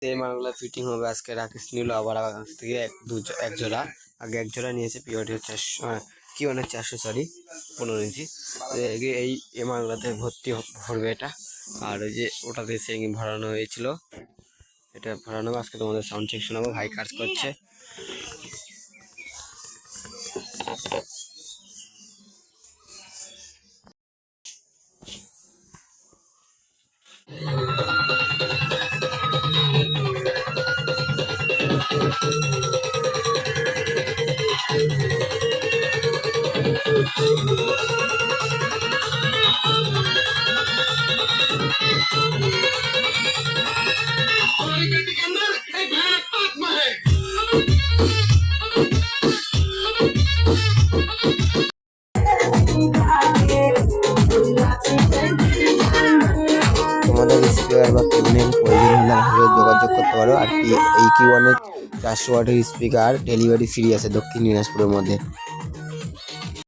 এই মালগুলো ফিটিং হবে, আজকে রাকেশ নিল, আবার থেকে এক, দু এক জোড়া। আগে এক জোড়া নিয়েছে পিওটি চারশো কি মানে চারশো সরি পনেরো ইঞ্চি। এই- এই মালগুলোতে ভর্তি ভরবে এটা। আর ওই যে ওটাতে সেঙ্গি ভরানো হয়েছিল, এটা ভরানো আজকে তোমাদের সাউন্ড চেক শোনাবো, ভাই কাজ করছে। তোমাদের স্পিকার বা কেবিনের প্রয়োজন হলে আমাকে যোগাযোগ করতে পারো। আর এই কি ওয়ানের চারশো ওয়াটের স্পিকার ডেলিভারি ফ্রি আছে দক্ষিণ দিনাজপুরের মধ্যে।